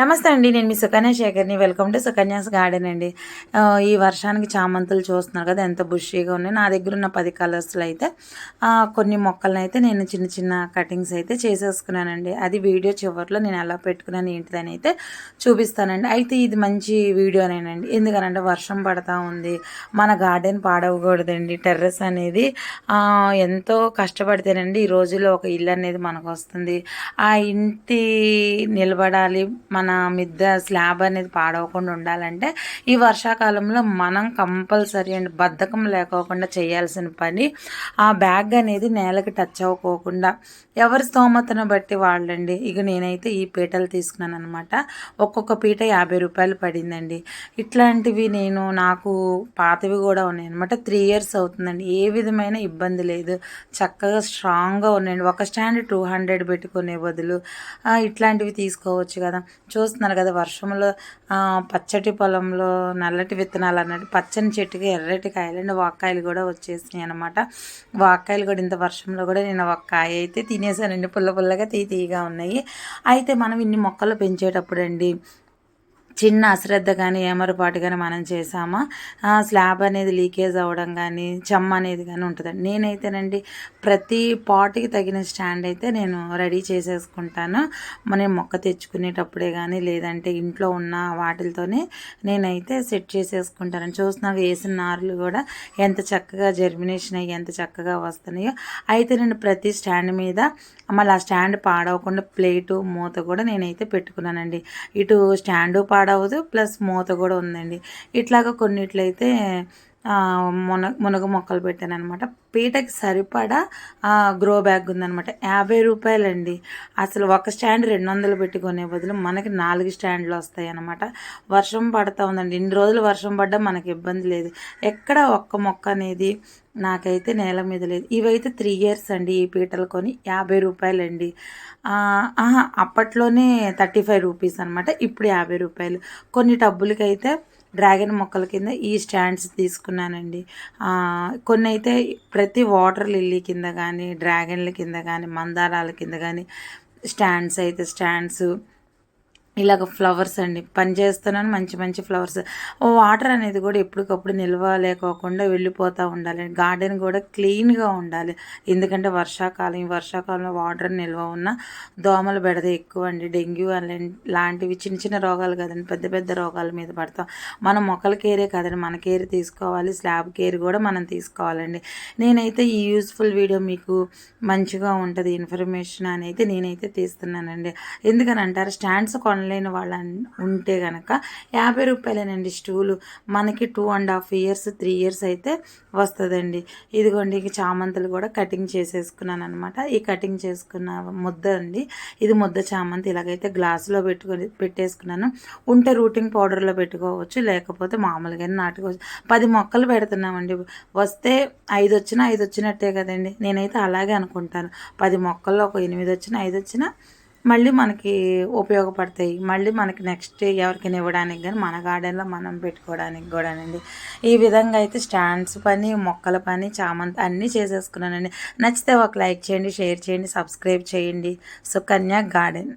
నమస్తే అండి నేను మీ సుకన్య శేఖర్ని. వెల్కమ్ టు సుకన్యాస్ గార్డెన్ అండి. ఈ వర్షానికి చామంతులు చూస్తున్నారు కదా ఎంత బుషీగా ఉన్నాయి. నా దగ్గర ఉన్న పది కలర్స్లో అయితే కొన్ని మొక్కలను అయితే నేను చిన్న చిన్న కటింగ్స్ అయితే చేసేసుకున్నానండి. అది వీడియో చివరిలో నేను ఎలా పెట్టుకున్నాను ఏంటిదని అయితే చూపిస్తానండి. అయితే ఇది మంచి వీడియోనేనండి ఎందుకనంటే వర్షం పడతా ఉంది. మన గార్డెన్ పాడవకూడదండి. టెర్రస్ అనేది ఎంతో కష్టపడితేనండి ఈ రోజుల్లో ఒక ఇల్లు అనేది మనకు వస్తుంది. ఆ ఇంటి నిలబడాలి మన మిద్ద స్లాబ్ అనేది పాడవకుండా ఉండాలంటే ఈ వర్షాకాలంలో మనం కంపల్సరీ అండి బద్ధకం లేకోకుండా చేయాల్సిన పని ఆ బ్యాగ్ అనేది నేలకి టచ్ అవ్వకోకుండా ఎవరి స్తోమతను బట్టి వాళ్ళండి ఇక నేనైతే ఈ పీటలు తీసుకున్నాను అనమాట ఒక్కొక్క పీట యాభై రూపాయలు పడిందండి. ఇట్లాంటివి నేను నాకు పాతవి కూడా ఉన్నాయి అనమాట త్రీ ఇయర్స్ అవుతుందండి. ఏ విధమైన ఇబ్బంది లేదు. చక్కగా స్ట్రాంగ్గా ఉన్నాయండి. ఒక స్టాండ్ టూ హండ్రెడ్ పెట్టుకునే బదులు ఇట్లాంటివి తీసుకోవచ్చు కదా. చూస్తున్నారు కదా వర్షంలో పచ్చటి పొలంలో నల్లటి విత్తనాలు అన్నట్టు పచ్చని చెట్టుకి ఎర్రటి కాయలు వాక్కాయలు కూడా వచ్చేసినాయి అనమాట వాక్కాయలు కూడా ఇంత వర్షంలో కూడా నేను ఒక కాయ అయితే తినేసానండి పుల్ల పుల్లగా తీ తీయగా ఉన్నాయి. అయితే మనం ఇన్ని మొక్కలు పెంచేటప్పుడు అండి చిన్న అశ్రద్ధ కానీ ఏమరపాటు కానీ మనం చేసామా ఆ, స్లాబ్ అనేది లీకేజ్ అవ్వడం కానీ చెమ్మ అనేది కానీ ఉంటుందండి. నేనైతేనండి ప్రతి పాట్కి తగిన స్టాండ్ అయితే నేను రెడీ చేసేసుకుంటాను. మన మొక్క తెచ్చుకునేటప్పుడే కానీ లేదంటే ఇంట్లో ఉన్న వాటితోనే నేనైతే సెట్ చేసేసుకుంటాను. చూస్తున్నాక వేసిన నారులు కూడా ఎంత చక్కగా జర్మినేషన్ అయ్యి ఎంత చక్కగా వస్తున్నాయో. అయితే నేను ప్రతి స్టాండ్ మీద మళ్ళీ ఆ స్టాండ్ పాడవకుండా ప్లేటు మూత కూడా నేనైతే పెట్టుకున్నానండి. ఇటు స్టాండు పాడ పాడవదు ప్లస్ మూత కూడా ఉందండి. ఇట్లాగా కొన్నిట్లయితే మున మునగ మొక్కలు పెట్టాను అనమాట పీటకి సరిపడా గ్రో బ్యాగ్ ఉందనమాట యాభై రూపాయలండి. అసలు ఒక స్టాండ్ రెండు వందలు పెట్టుకునే బదులు మనకి నాలుగు స్టాండ్లు వస్తాయి అనమాట వర్షం పడతా ఉందండి. ఇన్ని రోజులు వర్షం పడ్డా మనకి ఇబ్బంది లేదు. ఎక్కడ ఒక్క మొక్క అనేది నాకైతే నేల మీద లేదు. ఇవైతే త్రీ ఇయర్స్ అండి ఈ పీటలు కొని యాభై రూపాయలండి. ఆహా, అప్పట్లోనే థర్టీ ఫైవ్ రూపీస్ అనమాట ఇప్పుడు యాభై రూపాయలు. కొన్ని డబ్బులకైతే డ్రాగన్ మొక్కల కింద ఈ స్టాండ్స్ తీసుకున్నానండి. కొన్ని అయితే ప్రతి వాటర్ లిల్లీ కింద కానీ డ్రాగన్ల కింద కానీ మందారాల కింద కానీ స్టాండ్స్ అయితే స్టాండ్స్ ఇలాగ ఫ్లవర్స్ అండి. పని చేస్తున్నాను మంచి మంచి ఫ్లవర్స్. వాటర్ అనేది కూడా ఎప్పటికప్పుడు నిల్వ లేకోకుండా వెళ్ళిపోతూ ఉండాలి. గార్డెన్ కూడా క్లీన్గా ఉండాలి. ఎందుకంటే వర్షాకాలం ఈ వర్షాకాలంలో వాటర్ నిల్వ ఉన్న దోమలు బెడద ఎక్కువ అండి. డెంగ్యూ లాంటివి చిన్న చిన్న రోగాలు కదండి. పెద్ద పెద్ద రోగాల మీద పడతాం. మనం మొక్కల కేరే కదండి. మన కేర్ తీసుకోవాలి. స్లాబ్ కేర్ కూడా మనం తీసుకోవాలండి. నేనైతే ఈ యూస్ఫుల్ వీడియో మీకు మంచిగా ఉంటుంది. ఇన్ఫర్మేషన్ అని అయితే నేనైతే తీస్తున్నానండి. ఎందుకని అంటారు స్టాండ్స్ కొనలే కొనలేని వాళ్ళ ఉంటే కనుక యాభై రూపాయలేనండి స్టూలు. మనకి two and half years three years అయితే వస్తుందండి. ఇదిగోండి ఇక చామంతులు కూడా కటింగ్ చేసేసుకున్నాను అనమాట ఈ కటింగ్ చేసుకున్న ముద్ద అండి. ఇది ముద్ద చామంతి. ఇలాగైతే గ్లాసులో పెట్టుకొని పెట్టేసుకున్నాను. ఉంటే రూటింగ్ పౌడర్లో పెట్టుకోవచ్చు. లేకపోతే మామూలుగా నాటుకోవచ్చు. పది మొక్కలు పెడుతున్నామండి. వస్తే ఐదు వచ్చినా ఐదు వచ్చినట్టే కదండి. నేనైతే అలాగే అనుకుంటాను. పది మొక్కల్లో ఒక ఎనిమిది వచ్చినా ఐదు వచ్చినా మళ్ళీ మనకి ఉపయోగపడతాయి. మళ్ళీ మనకి నెక్స్ట్ ఎవరికైనా ఇవ్వడానికి కానీ మన గార్డెన్లో మనం పెట్టుకోవడానికి కూడానండి ఈ విధంగా అయితే స్టాండ్స్ పని మొక్కల పని చామంతి అన్నీ చేసేసుకున్నానండి. నచ్చితే ఒక లైక్ చేయండి షేర్ చేయండి సబ్స్క్రైబ్ చేయండి. సుకన్య గార్డెన్